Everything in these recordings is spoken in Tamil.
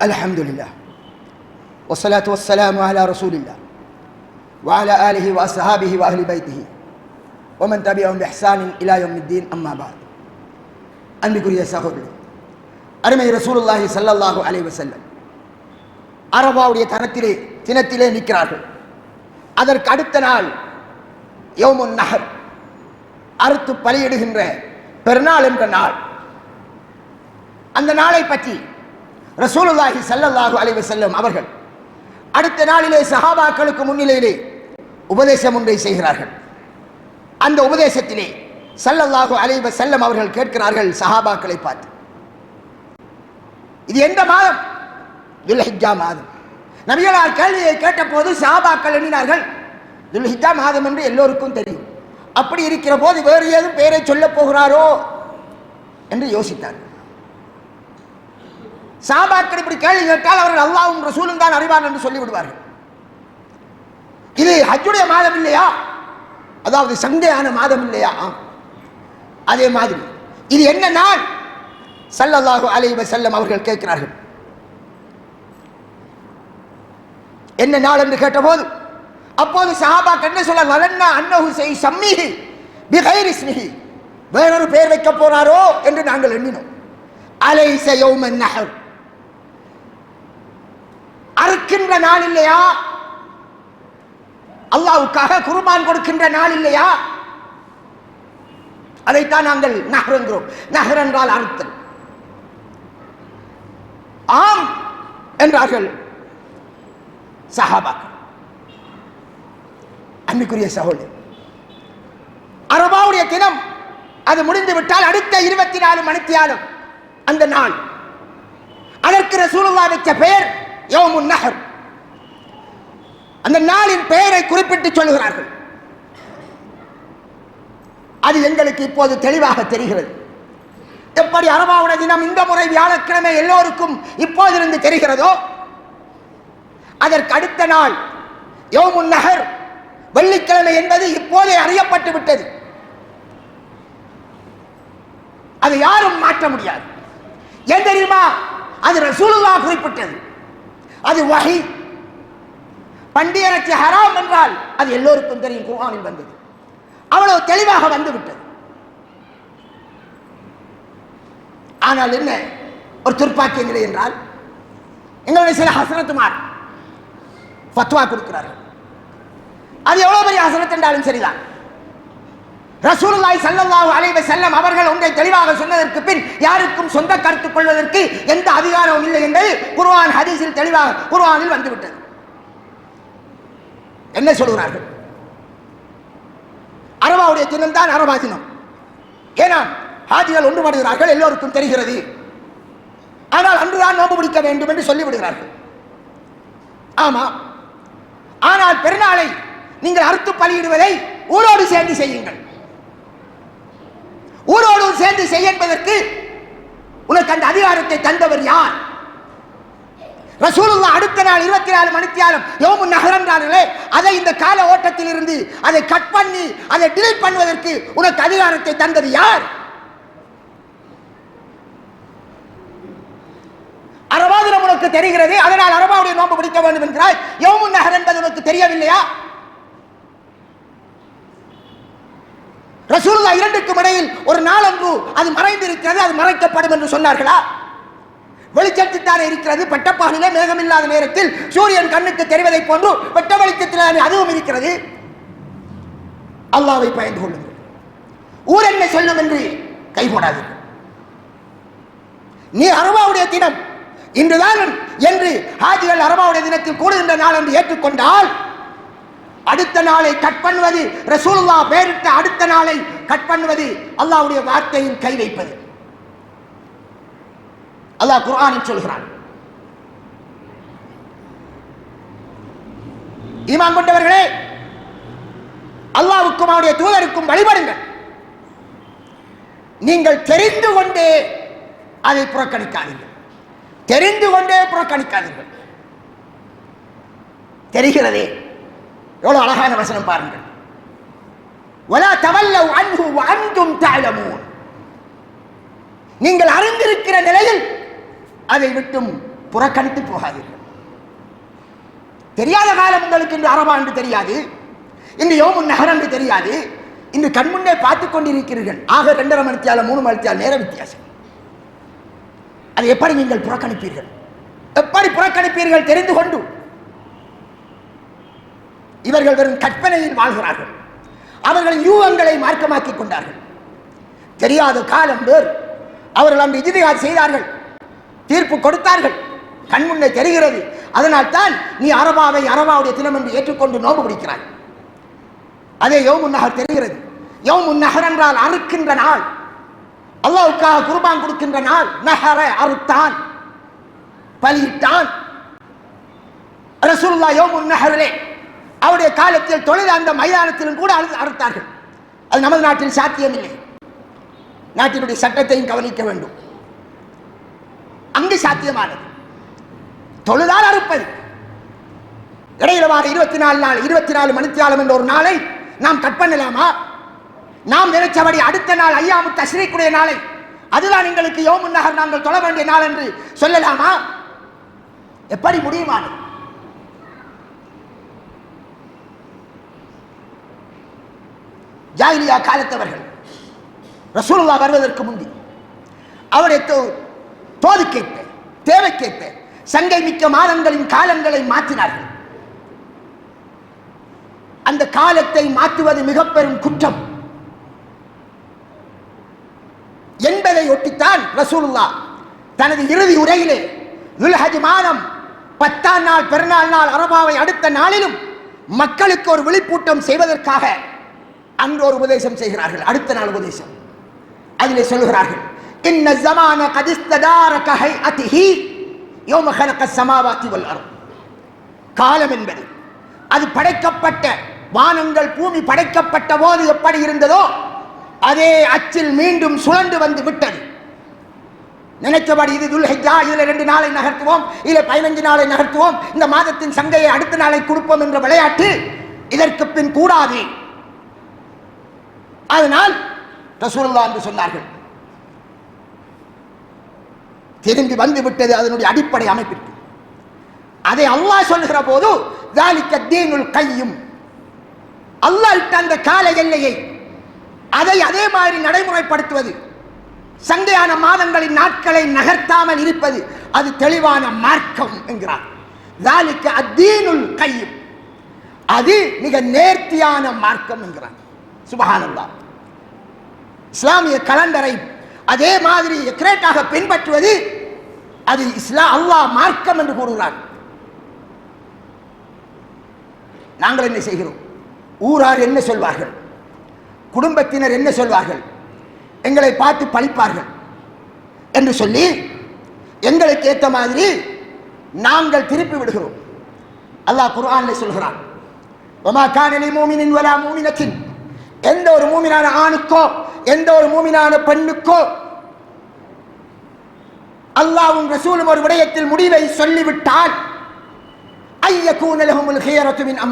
الحمد لله والصلاة والسلام على رسول الله وعلى آله وأصحابه وأهل بيته ومن تبعهم بإحسان إلى يوم الدين أما بعد அன்பிற்குரிய சகோதரர் அருமை ரசூலுல்லாஹி ஸல்லல்லாஹு அலைஹி வஸல்லம் அரபாவுடைய தனத்திலே தினத்திலே நிற்கிறார்கள் அதற்கு அடுத்த நாள் யௌமுன் நஹர் அறுத்து பலியிடுகின்ற பெருநாள் என்ற நாள் அந்த நாளை பற்றி ரசூலுல்லாஹி சல்லல்லாஹு அலைஹி செல்லும் அவர்கள் அடுத்த நாளிலே சஹாபாக்களுக்கு முன்னிலையிலே உபதேசம் ஒன்றை செய்கிறார்கள். அந்த உபதேசத்திலே சல்லல்லாஹு அலைவ செல்லம் அவர்கள் கேட்கிறார்கள் சஹாபாக்களை பார்த்து. இது எந்த மாதம்? துல்ஹிஜா மாதம். நபிகளார் கேள்வியை கேட்டபோது சஹாபாக்கள் எண்ணினார்கள் துல்ஹிஜா மாதம் என்று எல்லோருக்கும் தெரியும். அப்படி இருக்கிற போது வேறு ஏதும் பெயரை சொல்லப் போகிறாரோ? என்று யோசித்தார்கள். சாபாக்கள் இப்படி கேள்வி கேட்டால் அவர்கள் அல்லாவும் ரசூலும் தான் அறிவார் என்று சொல்லிவிடுவார்கள். இது ஹஜ்ஜுடைய மாதம் இல்லையா? அதாவது சண்டையான மாதம் இல்லையா? அதே மாதிரி. இது என்ன நாள்? சல்லல்லாஹு அலைவ செல்லம் அவர்கள் கேட்கிறார்கள். என்ன நாள் என்று கேட்டபோது அப்போது சஹாபாக் என்ன சொல்ல நலன்னா அன்னஹு செய் சம்மிஹி பிகைர் இஸ்மிஹி. வேறொரு பெயர் வைக்க போறாரோ என்று நாங்கள் எண்ணினோம். அலை யௌமன் நஹர். அறுக்கின்ற நாள் இல்லையா? அல்லாவுக்காக குர்பான் கொடுக்கின்ற நாள் இல்லையா? அதைத்தான் நாங்கள் நகர் நகர் என்றால் அறுத்தல். ஆம் என்றார்கள் சஹாபாக்கள். அன்னைக்குரிய சகோதரர் அரபாவுடைய தினம் அது முடிந்து விட்டால் அடுத்த இருபத்தி நாலு மணித்தியாலும் அந்த நாள். அதற்கு ரசூலுல்லா வச்ச பெயர் யோமுன் நகர் அந்த நாளின் பெயரை குறிப்பிட்டு சொல்லுகிறார்கள். அது எங்களுக்கு இப்போது தெளிவாக தெரிகிறது. எப்படி அரபாவுட தினம் இந்த முறை வியாழக்கிழமை எல்லோருக்கும் இப்போதிருந்து தெரிகிறதோ அதற்கு அடுத்த நாள் யோமுன் நகர் வெள்ளிக்கிழமை என்பது இப்போதே அறியப்பட்டு விட்டது. அது யாரும் மாற்ற முடியாது. ஏன் தெரியுமா? அது ரசூலுல்லா குறிப்பிட்டது. அது வகை பண்டிகரட்சி ஹராம் என்றால் அது எல்லோருக்கும் தெரியும் குர்ஆனில் வந்தது. அவ்வளவு தெளிவாக வந்து விட்டது. ஆனால் என்ன? ஒரு துர்ப்பாக்கிய நிலை என்றால் எங்களுடைய சில ஹசனத்துமார் ஃபத்வா கொடுக்கிறார்கள். அது எவ்வளவு பெரிய ஹசனத் என்றாலும் சரிதான். ரசூலுல்லாய் சல்லல்லாஹு அலைவ செல்லம் அவர்கள் ஒன்றை தெளிவாக சொன்னதற்கு பின் யாருக்கும் சொந்த கருத்து கொள்வதற்கு எந்த அதிகாரமும் இல்லை என்பது குர்வான் ஹதீஸில் தெளிவாக குர்வானில் வந்துவிட்டது. என்ன சொல்கிறார்கள்? அரபாவுடைய தினம் தான் அரபா தினம் ஏன்னா ஹாஜிகள் ஒன்றுபடுகிறார்கள் எல்லோருக்கும் தெரிகிறது. ஆனால் அன்றுதான் நோம்பு பிடிக்க வேண்டும் என்று சொல்லிவிடுகிறார்கள். ஆமா. ஆனால் பெருநாளை நீங்கள் அறுத்து பலியிடுவதை ஊரோடு சேர்ந்து செய்யுங்கள். ஊரோடு சேர்ந்து செய்ய என்பதற்கு உனக்கு அந்த அதிகாரத்தை தந்தவர் யார்? ரசூலுல்லா அடுத்த நாள் இருபத்தி நாலு மணித்தியாலும் யோமு நகரன்றார்களே அதை இந்த கால ஓட்டத்தில் இருந்து அதை கட் பண்ணி அதை டிலீட் பண்ணுவதற்கு உனக்கு அதிகாரத்தை தந்தது யார்? அரபாதிரம் உனக்கு தெரிகிறது அதனால் அரபாவுடைய நோம்பு பிடிக்க வேண்டும் என்கிறாய். யோமு நகர் என்பது உனக்கு தெரியவில்லையா? ரசூலுல்லா இரண்டுக்கும் இடையில் ஒரு அது மறைந்திருக்கிறது அது மறைக்கப்படும் என்று சொன்னார்களா? வெளிச்சத்துத்தானே இருக்கிறது பட்டப்பாலிலே மேகமில்லாத நேரத்தில் சூரியன் கண்ணுக்கு தெரிவதை போன்று வெட்ட வெளிச்சத்தில் அதுவும் இருக்கிறது. அல்லாவை பயந்து கொள்ளுங்கள். ஊர் என்ன சொல்லும் என்று கை போடாதீர்கள். நீ அரபாவுடைய தினம். இன்றுதான் என்று ஹாஜிகள் அரபாவுடைய தினத்தில் கூடுகின்ற நாள் என்று ஏற்றுக்கொண்டால் அடுத்த நாளை கட் பண்ணுவது ரசூலுல்லா பெயரிட்ட அடுத்த நாளை கட் பண்ணுவது அல்லாஹ்வுடைய வார்த்தையில் கை வைப்பது. அல்லாஹ் குர்ஆனில் சொல்கிறான். ஈமான் கொண்டவர்களே அல்லாவுக்கும் அவருடைய தூதருக்கும் வழிபடுங்கள். நீங்கள் தெரிந்து கொண்டே அதை புறக்கணிக்காதீர்கள். தெரிந்து கொண்டே புறக்கணிக்காதீர்கள். தெரிகிறதே? எவ்வளவு அழகான வசனம் பாருங்கள். ولا تولوا عنه وانتم تعلمون நீங்கள் அறிந்திருக்கிற நிலையில் அதை விட்டும் புறக்கணித்து போகாதீர்கள் தெரியாத காலம் உங்களுக்கு இன்று அரபா என்று தெரியாது இன்று யோமுன் நகர் என்று தெரியாது இன்று கண்முன்னே பார்த்துக் கொண்டிருக்கிறீர்கள் ஆக ரெண்டரை மணித்தியால மூணு மணித்தியால நேர வித்தியாசம் அதை எப்படி நீங்கள் புறக்கணிப்பீர்கள் எப்படி புறக்கணிப்பீர்கள் தெரிந்து கொண்டு இவர்கள் வெறும் கற்பனையில் வாழ்கிறார்கள் அவர்கள் யூகங்களை மார்க்கமாக்கிக் கொண்டார்கள். தெரியாத காலம் வேறு. அவர்கள் அந்த இஜிதிகார் செய்தார்கள். தீர்ப்பு கொடுத்தார்கள். கண்முன்னே தெரிகிறது. அதனால் தான் நீ அரபாவை அரபாவுடைய தினம் என்று ஏற்றுக்கொண்டு நோம்பு பிடிக்கிறாய். அதே யோமுன் நகர் தெரிகிறது. யோமுன் நகர் என்றால் அறுக்கின்ற நாள். அல்லாவுக்காக குர்பான் கொடுக்கின்ற நாள். நகர அறுத்தான். பலியிட்டான். ரசூல்லா யோமுன் நகரிலே அவருடைய காலத்தில் தொழில் அந்த மைதானத்திலும் கூட அறு அறுத்தார்கள். அது நமது நாட்டில் சாத்தியமில்லை. நாட்டினுடைய சட்டத்தையும் கவனிக்க வேண்டும். அங்கு சாத்தியமானது. தொழுதால் அறுப்பது. இடையிலவாக இருபத்தி நாலு நாள் இருபத்தி நாலு மணித்தியாலம் என்ற ஒரு நாளை நாம் கட் பண்ணலாமா? நாம் நினைச்சபடி அடுத்த நாள் ஐயாமு தஸ்ரீக்குடைய நாளை. அதுதான் எங்களுக்கு யோமுன் நகர் நாங்கள் தொழ வேண்டிய நாள் என்று சொல்லலாமா? எப்படி முடியுமானது? ஜாகிலியா காலத்தவர்கள் ரசூலுல்லா வருவதற்கு முந்தி அவருடைய தோ- தோதுக்கேற்ப தேவைக்கேற்ப சங்கை மிக்க மாதங்களின் காலங்களை மாற்றினார்கள். அந்த காலத்தை மாற்றுவது மிக பெரும் குற்றம். என்பதை ஒட்டித்தான் ரசூலுல்லா தனது இறுதி உரையிலே துல்ஹஜ் மாதம் பத்தாம் நாள் பெருநாள் நாள் அரபாவை அடுத்த நாளிலும் மக்களுக்கு ஒரு விழிப்பூட்டம் செய்வதற்காக அன்று ஒரு உபதேசம் செய்கிறார்கள் அடுத்த நாள் உபதேசம். அதிலே சொல்கிறார்கள் இன்ன ஜமான கதிஸ்ததார கஹை அதிஹி யோம கலக்க சமாவாத்தி வல் காலம் என்பது அது படைக்கப்பட்ட வானங்கள் பூமி படைக்கப்பட்ட போது எப்படி இருந்ததோ அதே அச்சில் மீண்டும் சுழண்டு வந்து விட்டது. நினைச்சபடி இது துல்ஹா இதில் ரெண்டு நாளை நகர்த்துவோம் இதில் பதினஞ்சு நாளை நகர்த்துவோம் இந்த மாதத்தின் சங்கையை அடுத்த நாளை கொடுப்போம் என்ற விளையாட்டு இதற்கு பின் கூடாது. அதனால் ரசூல்லா என்று சொன்னார்கள். திரும்பி வந்து விட்டது அதனுடைய அடிப்படை அமைப்பிற்கு. அதை அல்லாஹ் சொல்கிற போது தாலிக்க தீனுள் கையும் அல்லாஹ் இட்ட அந்த கால எல்லையை அதை அதே மாதிரி நடைமுறைப்படுத்துவது சந்தையான மாதங்களின் நாட்களை நகர்த்தாமல் இருப்பது அது தெளிவான மார்க்கம் என்கிறார். தாலிக்க அத்தீனுள் கையும் அது மிக நேர்த்தியான மார்க்கம் என்கிறார். சுபகானந்தா. இஸ்லாமிய கலண்டரை அதே மாதிரி எக்ரேட்டாக பின்பற்றுவது அது இஸ்லாம் அல்லாஹ் மார்க்கம் என்று கூறுகிறார் நாங்கள் என்ன செய்கிறோம்? ஊரார் என்ன சொல்வார்கள்? குடும்பத்தினர் என்ன சொல்வார்கள்? எங்களை பார்த்து பழிப்பார்கள் என்று சொல்லி எங்களுக்கு ஏற்ற மாதிரி நாங்கள் திருப்பி விடுகிறோம். அல்லாஹ் குர்ஆனில் சொல்கிறான். ஒமா கானலி மூமினின் வலா மூமினத்தின் எந்த ஒரு மூமினான ஆணுக்கோ எந்த ஒரு மூமினான பெண்ணுக்கோ அல்லாவும் ரசூலும் ஒரு விடயத்தில் முடிவை சொல்லிவிட்டால் ஐயக்கூன லஹுமுல் ஹியரத்து மின்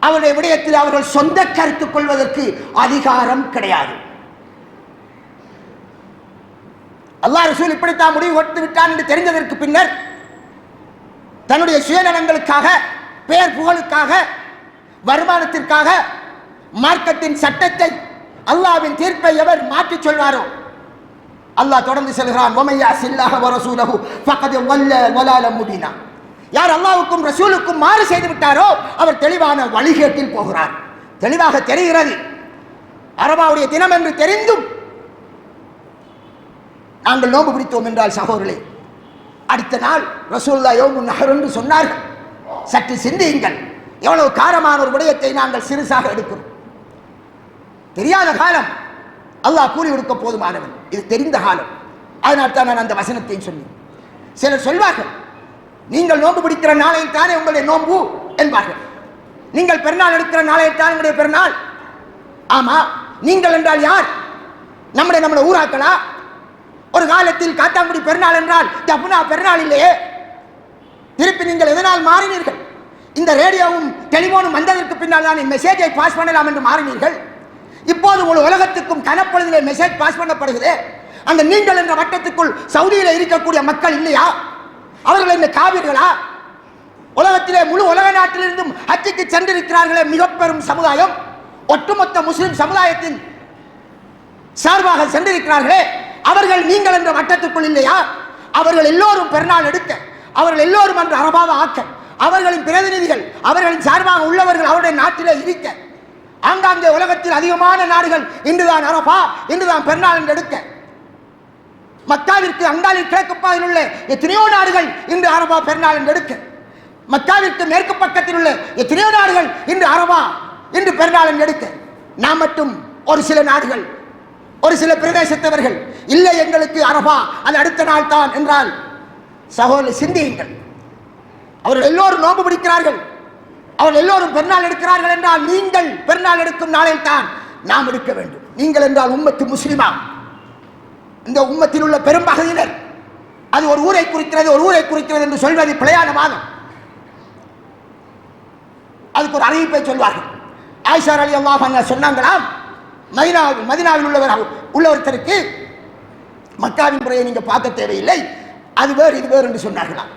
அவருடைய விடயத்தில் அவர்கள் சொந்த கருத்து கொள்வதற்கு அதிகாரம் கிடையாது. அல்லாஹ் ரசூல் இப்படித்தான் முடிவு கொடுத்து விட்டான் என்று தெரிந்ததற்கு பின்னர் தன்னுடைய சுயநலங்களுக்காக பெயர் புகழுக்காக வருமானத்திற்காக மார்க்கத்தின் சட்டத்தை அல்லாஹ்வின் தீர்ப்பை எவர் மாற்றிச் சொல்வாரோ? அல்லாஹ் தொடர்ந்து செல்கிறான் ஒமையா சில்லாக வரசூலகு பக்கத்து வல்ல வலால முடினா யார் அல்லாவுக்கும் ரசூலுக்கும் மாறு செய்து விட்டாரோ அவர் தெளிவான வழிகேட்டில் போகிறார். தெளிவாக தெரிகிறது. அரபாவுடைய தினம் என்று தெரிந்தும் நாங்கள் நோம்பு பிடித்தோம் என்றால் சகோதரே அடுத்த நாள் ரசூல்லா யோமு நகர் என்று சொன்னார்கள். சற்று சிந்தியுங்கள். எவ்வளவு காரமான ஒரு விடயத்தை நாங்கள் சிறுசாக எடுக்கிறோம். தெரியாத காலம். அல்லாஹ் கூலி கொடுக்க போதுமானவன். இது தெரிந்த காலம். அதனால் தான் நான் அந்த வசனத்தையும் சொன்னேன். சிலர் சொல்வார்கள் நீங்கள் நோன்பு பிடிக்கிற நாளையில் தானே உங்களுடைய நோன்பு? என்பார்கள். நீங்கள் பெருநாள் எடுக்கிற நாளையில் தான் உங்களுடைய பெருநாள்? ஆமா. நீங்கள் என்றால் யார்? நம்முடைய நம்முடைய ஊராக்களா? ஒரு காலத்தில் காத்தாங்குடி பெருநாள் என்றால் ஜப்புனா பெருநாள் இல்லையே? திருப்பி நீங்கள் எதனால் மாறினீர்கள்? இந்த ரேடியோவும் டெலிஃபோனும் வந்ததற்கு பின்னால் தான் மெசேஜை பாஸ் பண்ணலாம் என்று மாறினீர்கள். இப்போது ஒரு உலகத்துக்கும் கனப்பொழுதிலே மெசேஜ் பாஸ் பண்ணப்படுகிறது. அந்த நீங்கள் என்ற வட்டத்துக்குள் சவுதியில் இருக்கக்கூடிய மக்கள் இல்லையா? அவர்கள் இந்த காவிர்களா? உலகத்திலே முழு உலக நாட்டிலிருந்தும் ஹஜ்ஜுக்கு சென்றிருக்கிறார்களே மிக பெரும் சமுதாயம். ஒட்டுமொத்த முஸ்லிம் சமுதாயத்தின் சார்பாக சென்றிருக்கிறார்களே. அவர்கள் நீங்கள் என்ற வட்டத்துக்குள் இல்லையா? அவர்கள் எல்லோரும் பெருநாள் எடுக்க அவர்கள் எல்லோரும் என்ற அரபாக ஆக்க அவர்களின் பிரதிநிதிகள் அவர்களின் சார்பாக உள்ளவர்கள் அவருடைய நாட்டிலே இருக்க ஆங்காங்கே உலகத்தில் அதிகமான நாடுகள் இன்றுதான் அரபா இன்றுதான் பெருநாள் என்று எடுக்க. மக்காவிற்கு அங்காளில் கிழக்கு பாதையில் உள்ள எத்தனையோ நாடுகள் இன்று அரபா பெருநாள் என்று எடுக்க. மக்காவிற்கு மேற்கு பக்கத்தில் உள்ள எத்தனையோ நாடுகள் இன்று அரபா இன்று பெருநாள் என்று எடுக்க. நாம் மட்டும் ஒரு சில நாடுகள் ஒரு சில பிரதேசத்தவர்கள் இல்லை எங்களுக்கு அரபா அது அடுத்த நாள் தான் என்றால் சகோதர சிந்தியுங்கள். அவர்கள் எல்லோரும் நோன்பு பிடிக்கிறார்கள். அவர்கள் எல்லோரும் பெருநாள் எடுக்கிறார்கள் என்றால் நீங்கள் பெருநாள் எடுக்கும் நாளில் தான் நாம் எடுக்க வேண்டும். நீங்கள் என்றால் உம்மத்து முஸ்லிமா இந்த உம்மத்தில் உள்ள பெரும்பகுதியினர் அது ஒரு ஊரை குறிக்கிறது ஒரு ஊரை குறிக்கிறது என்று சொல்வது பிழையான வாதம். அதுக்கு ஒரு அறிவிப்பை சொல்வார்கள். ஆயிஷார் அலி அல்லாஹ் சொன்னாங்களாம் மதினா மதினாவில் உள்ளவர் உள்ள ஒருத்தருக்கு மக்காவின் முறையை நீங்கள் பார்க்க தேவையில்லை. அது வேறு இது வேறு என்று சொன்னார்களாம்.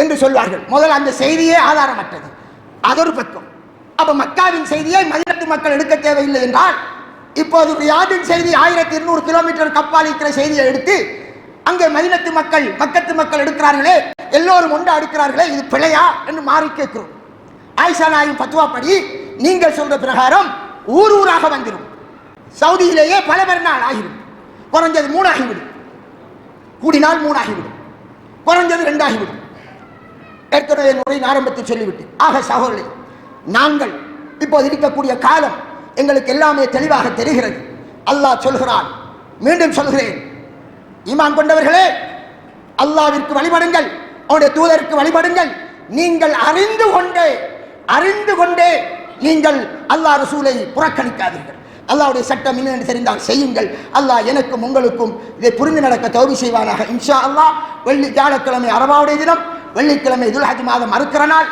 என்று சொல்வார்கள். முதல் அந்த செய்தியே ஆதாரமற்றது. அது ஒரு பக்கம். அப்ப மக்காவின் செய்தியை மதினத்து மக்கள் எடுக்க தேவையில்லை என்றால் இப்போது ரியாதின் செய்தி ஆயிரத்தி இருநூறு கிலோமீட்டர் கப்பால் இருக்கிற செய்தியை எடுத்து அங்கே மதினத்து மக்கள் மக்கத்து மக்கள் எடுக்கிறார்களே எல்லோரும் ஒன்று அடுக்கிறார்களே இது பிழையா என்று மாறி கேட்கிறோம். ஆயிஷா நாயின் பத்துவா படி நீங்கள் சொல்ற பிரகாரம் ஊர் ஊராக வந்துடும் சவுதியிலேயே பல பெருநாள் ஆகிடும் குறைஞ்சது மூணாகிவிடும். கூடினால் மூணாகிவிடும். குறைஞ்சது ரெண்டாகிவிடும். ஏற்கனவே என் உரையின் ஆரம்பத்தில் சொல்லிவிட்டு ஆக சகோதரி நாங்கள் இப்போது இருக்கக்கூடிய காலம் எங்களுக்கு எல்லாமே தெளிவாக தெரிகிறது. அல்லாஹ் சொல்கிறான் மீண்டும் சொல்கிறேன். ஈமான் கொண்டவர்களே அல்லாவிற்கு வழிபடுங்கள் அவனுடைய தூதருக்கு வழிபடுங்கள். நீங்கள் அறிந்து கொண்டே அறிந்து கொண்டே நீங்கள் அல்லாஹ் ரசூலை புறக்கணிக்காதீர்கள். அல்லாவுடைய சட்டம் என்ன தெரிந்தால் செய்யுங்கள். அல்லாஹ் எனக்கும் உங்களுக்கும் இதை புரிந்து நடக்க தௌபி செய்வானாக. இன்ஷா அல்லாஹ் வெள்ளி வியாழக்கிழமை அரபாவுடைய தினம் வெள்ளிக்கிழமை துல்ஹஜ் மாதம் மறுக்கிற நாள்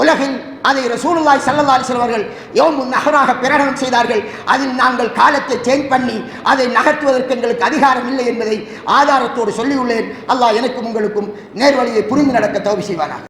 உலகில் அதை ரசூலுல்லாய் சல்லல்லாஹு செல்வர்கள் அவர்கள் யோமு நகராக பிரகடனம் செய்தார்கள். அதில் நாங்கள் காலத்தை சேஞ்ச் பண்ணி அதை நகர்த்துவதற்கு எங்களுக்கு அதிகாரம் இல்லை என்பதை ஆதாரத்தோடு சொல்லியுள்ளேன். அல்லாஹ் எனக்கும் உங்களுக்கும் நேர்வழியை புரிந்து நடக்க தோவி செய்வானாக.